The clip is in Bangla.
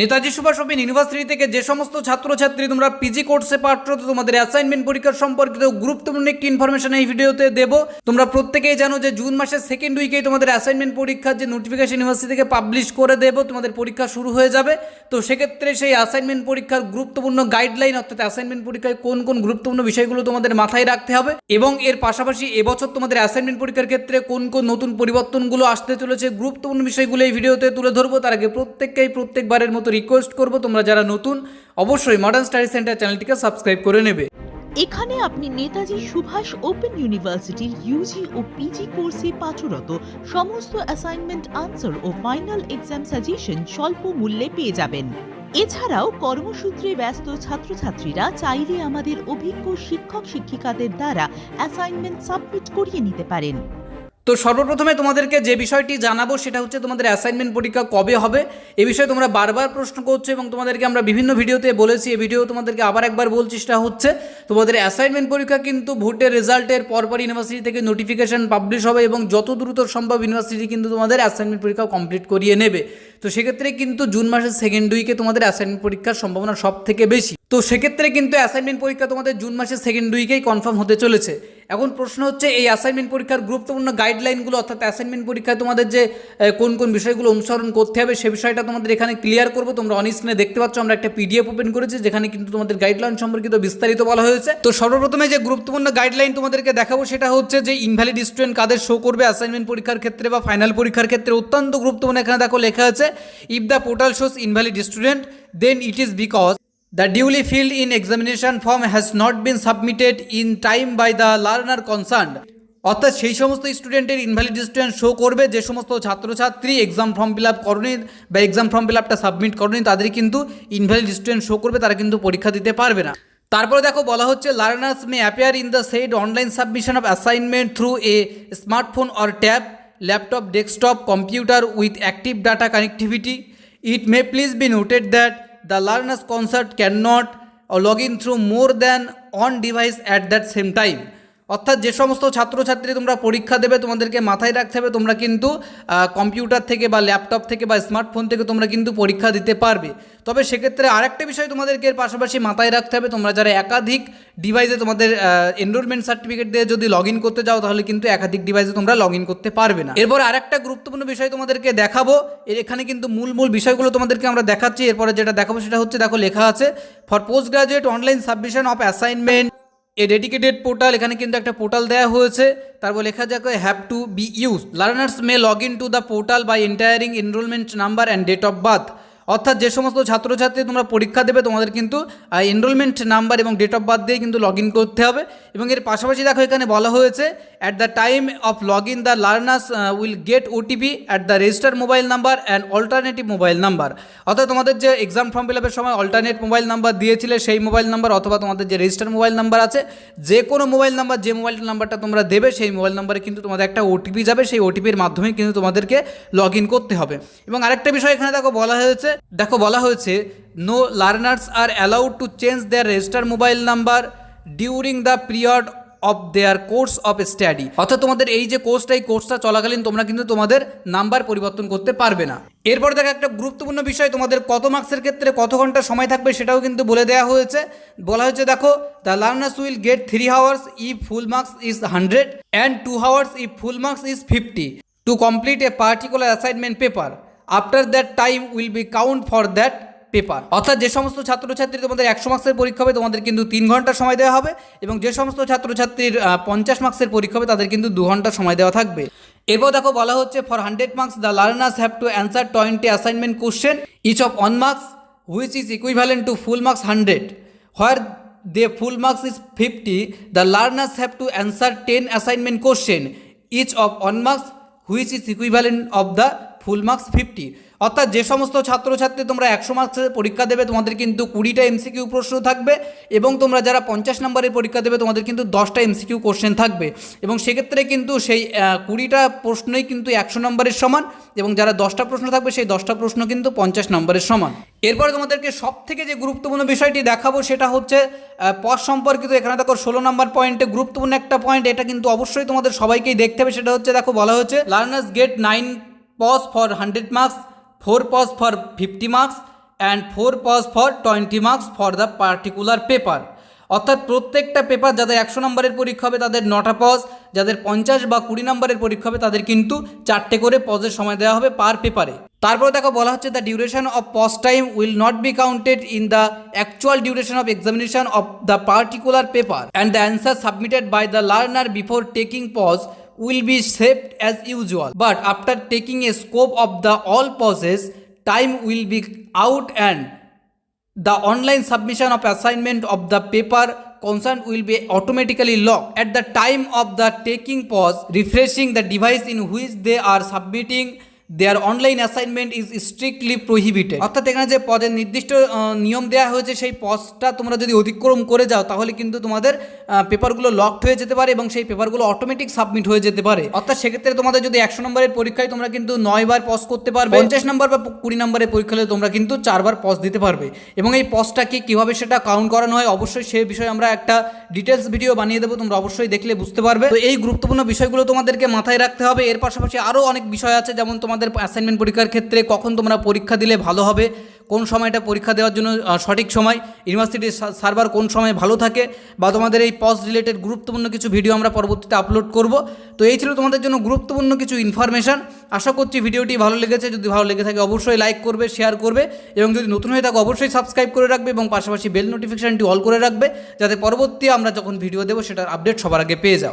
নেতাজি সুভাষ ওপেন ইউনিভার্সিটি থেকে যে সমস্ত ছাত্রছাত্রী তোমরা পিজি কোর্সে পাঠরত তোমাদের অ্যাসাইনমেন্ট পরীক্ষার সম্পর্কিত গুরুত্বপূর্ণ একটি ইনফরমেশন এই ভিডিওতে দেব। তোমরা প্রত্যেকেই জানো যে জুন মাসের সেকেন্ড উইকেই তোমাদের অ্যাসাইনমেন্ট পরীক্ষার যে নোটিফিকেশন ইউনিভার্সিটি থেকে পাবলিশ করে দেব, তোমাদের পরীক্ষা শুরু হয়ে যাবে। তো সেক্ষেত্রে সেই অ্যাসাইনমেন্ট পরীক্ষার গুরুত্বপূর্ণ গাইডলাইন অর্থাৎ অ্যাসাইনমেন্ট পরীক্ষায় কোন কোন গুরুত্বপূর্ণ বিষয়গুলো তোমাদের মাথায় রাখতে হবে এবং এর পাশাপাশি এবছর তোমাদের অ্যাসাইনমেন্ট পরীক্ষার ক্ষেত্রে কোন কোন নতুন পরিবর্তনগুলো আসতে চলেছে, গুরুত্বপূর্ণ বিষয়গুলো এই ভিডিওতে তুলে ধরবো। তার আগে প্রত্যেককেই প্রত্যেকবারের মতো রিকোয়েস্ট করব, তোমরা যারা নতুন, অবশ্যই মডার্ন স্টাডি সেন্টার চ্যানেলটিকে সাবস্ক্রাইব করে নেবে। এখানে আপনি নেতাজি সুভাষ ওপেন ইউনিভার্সিটির ইউজি ও পিজি কোর্সে পাঠরত সমস্ত অ্যাসাইনমেন্ট আনসার ও ফাইনাল এক্সাম সাজেশন স্বল্প মূল্যে পেয়ে যাবেন। এছাড়াও কর্মসূত্রে ব্যস্ত ছাত্রছাত্রীরা চাইলে আমাদের অভিজ্ঞ শিক্ষক শিক্ষিকাদের দ্বারা অ্যাসাইনমেন্ট সাবমিট করিয়ে নিতে পারেন। তো সর্বপ্রথমে তোমাদেরকে যে বিষয়টি জানাব সেটা হচ্ছে তোমাদের অ্যাসাইনমেন্ট পরীক্ষা কবে হবে? এ বিষয়ে তোমরা বারবার প্রশ্ন করছ এবং তোমাদেরকে আমরা বিভিন্ন ভিডিওতে বলেছি। এই ভিডিও তোমাদেরকে আবার একবার বলছি, সেটা হচ্ছে তোমাদের অ্যাসাইনমেন্ট পরীক্ষা কিন্তু ভোটের রেজাল্টের পরপর ইউনিভার্সিটি থেকে নোটিফিকেশন পাবলিশ হবে এবং যত দ্রুত সম্ভব ইউনিভার্সিটি কিন্তু তোমাদের অ্যাসাইনমেন্ট পরীক্ষা কমপ্লিট করিয়ে নেবে। তো সেক্ষেত্রে কিন্তু জুন মাসের সেকেন্ড উইকে তোমাদের অ্যাসাইনমেন্ট পরীক্ষার সম্ভাবনা সব থেকে বেশি। তো সেক্ষেত্রে কিন্তু অ্যাসাইনমেন্ট পরীক্ষা তোমাদের জুন মাসের সেকেন্ড উইকেই কনফার্ম হতে চলেছে। এখন প্রশ্ন হচ্ছে, এই অ্যাসাইনমেন্ট পরীক্ষার গুরুত্বপূর্ণ গাইডলাইনগুলো অর্থাৎ অ্যাসাইনমেন্ট পরীক্ষায় তোমাদের যে কোন কোন বিষয়গুলো অনুসরণ করতে হবে, সে বিষয়টা তোমাদের এখানে ক্লিয়ার করব। তোমরা অন স্ক্রিনে দেখতে পাচ্ছ, আমরা একটা পিডিএফ ওপেন করেছি, যেখানে কিন্তু তোমাদের গাইডলাইন সম্পর্কিত বিস্তারিত বলা হয়েছে। তো সর্বপ্রথমে যে গুরুত্বপূর্ণ গাইডলাইন তোমাদেরকে দেখাবো, সেটা হচ্ছে যে ইনভ্যালিড স্টুডেন্ট কাদের শো করবে অ্যাসাইনমেন্ট পরীক্ষার ক্ষেত্রে বা ফাইনাল পরীক্ষার ক্ষেত্রে অত্যন্ত গুরুত্বপূর্ণ। এখানে দেখো লেখা আছে if the portal shows invalid student then it is because The duly filled in examination form has not been submitted in time by the learner concerned. অর্থাৎ সেই সমস্ত স্টুডেন্টের ইনভ্যালিড স্টুডেন্ট শো করবে, যে সমস্ত ছাত্রছাত্রী এক্সাম ফর্ম ফিল আপ করেনি বা এক্সাম ফর্ম ফিল আপটা সাবমিট করেনি, তাদের কিন্তু ইনভ্যালিড স্টুডেন্ট শো করবে, তারা কিন্তু পরীক্ষা দিতে পারবে না তারপরে দেখো, বলা হচ্ছে learners may appear in the said online submission of assignment through a smartphone or tab laptop desktop computer with active data connectivity it may please be noted that the learner's concert cannot log in through more than one device at that same time. অর্থাৎ যে সমস্ত ছাত্রছাত্রী তোমরা পরীক্ষা দেবে, তোমাদেরকে মাথায় রাখতে হবে, তোমরা কিন্তু কম্পিউটার থেকে বা ল্যাপটপ থেকে বা স্মার্টফোন থেকে তোমরা কিন্তু পরীক্ষা দিতে পারবে। তবে সেক্ষেত্রে আরেকটা বিষয় তোমাদেরকে এর পাশাপাশি মাথায় রাখতে হবে, তোমরা যারা একাধিক ডিভাইসে তোমাদের এনরোলমেন্ট সার্টিফিকেট দিয়ে যদি লগ করতে যাও, তাহলে কিন্তু একাধিক ডিভাইসে তোমরা লগ করতে পারবে না। এরপর আরেকটা গুরুত্বপূর্ণ বিষয় তোমাদেরকে দেখাবো এখানে কিন্তু মূল মূল বিষয়গুলো তোমাদেরকে আমরা দেখাচ্ছি, এরপরে যেটা দেখাবো সেটা হচ্ছে, দেখো লেখা আছে for post graduate online submission of assignment a dedicated portal এখানে কিন্তু একটা পোর্টাল দেওয়া হয়েছে। তারপর লেখা যাক have to be use learners may log in to the portal by entering enrolment number and date of birth অর্থাৎ যে সমস্ত ছাত্রছাত্রী তোমরা পরীক্ষা দেবে, তোমাদের কিন্তু এনরোলমেন্ট নাম্বার এবং ডেট অফ বার্থ দিয়ে কিন্তু লগ ইন করতে হবে। এবং এর পাশাপাশি দেখো এখানে বলা হয়েছে at the time of log in the learners will get OTP at the register mobile number and alternative mobile number অর্থাৎ তোমাদের যে এক্সাম ফর্ম ফিল আপের সময় অল্টারনেট মোবাইল নাম্বার দিয়েছিলে, সেই মোবাইল নাম্বার অথবা তোমাদের যে রেজিস্টার মোবাইল নাম্বার আছে যে কোনো মোবাইল নাম্বার যে মোবাইল নাম্বারটা তোমরা দেবে, সেই মোবাইল নাম্বারে কিন্তু তোমাদের একটা ওটিপি যাবে। সেই ওটিপির মাধ্যমে কিন্তু তোমাদেরকে লগ ইন করতে হবে। এবং আরেকটা বিষয় এখানে দেখো বলা হয়েছে দেখো বলা হয়েছে no learners are allowed to change their register mobile number during the period of their course of study অর্থাৎ তোমাদের এই যে কোর্সটা এই কোর্সটা চলাকালীন তোমরা কিন্তু তোমাদের নাম্বার পরিবর্তন করতে পারবে না। এরপর দেখো একটা গুরুত্বপূর্ণ বিষয়, তোমাদের কত মার্কসের ক্ষেত্রে কত ঘণ্টা সময় থাকবে সেটাও কিন্তু বলে দেওয়া হয়েছে। বলা হয়েছে, দেখো the learners will get three hours if full marks is hundred and two hours if full marks is fifty to complete a particular assignment paper after that time will be count for that paper অর্থাৎ যে সমস্ত ছাত্রছাত্রী তোমাদের একশো মার্কসের পরীক্ষা হবে, তোমাদের কিন্তু তিন ঘণ্টা সময় দেওয়া হবে এবং যে সমস্ত ছাত্রছাত্রীর পঞ্চাশ মার্কসের পরীক্ষা হবে, তাদের কিন্তু দু ঘণ্টা সময় দেওয়া থাকবে। এরপর দেখো বলা হচ্ছে for hundred marks the learners have to answer twenty assignment question each of one marks which is equivalent to full marks hundred where they full marks is 50 the learners have to answer 10 assignment question, each of 1 marks, which is equivalent of the full marks fifty অর্থাৎ যে সমস্ত ছাত্রছাত্রী তোমরা একশো মার্কসের পরীক্ষা দেবে, তোমাদের কিন্তু কুড়িটা এমসিকিউ প্রশ্ন থাকবে এবং তোমরা যারা পঞ্চাশ নম্বরের পরীক্ষা দেবে, তোমাদের কিন্তু দশটা এমসিকিউ কোশ্চেন থাকবে। এবং সেক্ষেত্রে কিন্তু সেই কুড়িটা প্রশ্নই কিন্তু একশো নম্বরের সমান এবং যারা দশটা প্রশ্ন থাকবে, সেই দশটা প্রশ্ন কিন্তু পঞ্চাশ নম্বরের সমান। এরপরে তোমাদেরকে সব থেকে যে গুরুত্বপূর্ণ বিষয়টি দেখাবো, সেটা হচ্ছে পথ সম্পর্কিত। এখানে দেখো ষোলো নম্বর পয়েন্টে গুরুত্বপূর্ণ একটা পয়েন্ট এটা কিন্তু অবশ্যই তোমাদের সবাইকেই দেখতে হবে। সেটা হচ্ছে, দেখো বলা হচ্ছে learners get nine pause for hundred marks four pause for fifty marks and four pause for twenty marks for the particular paper অর্থাৎ প্রত্যেকটা পেপার যাদের একশো নম্বরের পরীক্ষা হবে, তাদের নটা পজ যাদের পঞ্চাশ বা কুড়ি নম্বরের পরীক্ষা হবে, তাদের কিন্তু চারটে করে পজের সময় দেওয়া হবে পার পেপারে তারপরে দেখো, বলা হচ্ছে the duration of pause time will not be counted in the actual duration of examination of the particular paper and the answer submitted by the learner before taking pause will be saved as usual but after taking a scope of the all process, time will be out and the online submission of assignment of the paper concerned will be automatically locked at the time of the taking pause refreshing the device in which they are submitting their online assignment is strictly prohibited. অর্থাৎ এখানে যে পদের নির্দিষ্ট নিয়ম দেওয়া হয়েছে, সেই পজটা তোমরা যদি অতিক্রম করে যাও, তাহলে কিন্তু তোমাদের পেপারগুলো লকড হয়ে যেতে পারে এবং সেই পেপারগুলো অটোমেটিক সাবমিট হয়ে যেতে পারে। অর্থাৎ সেক্ষেত্রে তোমাদের যদি একশো নম্বরের পরীক্ষায় তোমরা কিন্তু নয় বার পজ করতে পারবে, পঞ্চাশ নম্বর বা কুড়ি নম্বরের পরীক্ষা হলে তোমরা কিন্তু চারবার পজ দিতে পারবে। এবং এই পজটাকে কীভাবে সেটা কাউন্ট করানো হয়, অবশ্যই সেই বিষয়ে আমরা একটা ডিটেলস ভিডিও বানিয়ে দেবো, তোমরা অবশ্যই দেখলে বুঝতে পারবে। তো এই গুরুত্বপূর্ণ বিষয়গুলো তোমাদেরকে মাথায় রাখতে হবে। এর পাশাপাশি আরও অনেক বিষয় আছে, যেমন তোমাদের অ্যাসাইনমেন্ট পরীক্ষার ক্ষেত্রে কখন তোমরা পরীক্ষা দিলে ভালো হবে, কোন সময়টা পরীক্ষা দেওয়ার জন্য সঠিক সময় ইউনিভার্সিটির সার্ভার কোন সময় ভালো থাকে, বা তোমাদের এই পজ রিলেটেড গুরুত্বপূর্ণ কিছু ভিডিও আমরা পরবর্তীতে আপলোড করব। তো এই ছিল তোমাদের জন্য গুরুত্বপূর্ণ কিছু ইনফরমেশন আশা করছি ভিডিওটি ভালো লেগেছে। যদি ভালো লেগে থাকে, অবশ্যই লাইক করবে শেয়ার করবে, এবং যদি নতুন হয়ে থাকে, অবশ্যই সাবস্ক্রাইব করে রাখবে, এবং পাশাপাশি বেল নোটিফিকেশনটি অল করে রাখবে, যাতে পরবর্তী আমরা যখন ভিডিও দেবো, সেটার আপডেট সবার আগে পেয়ে যাও।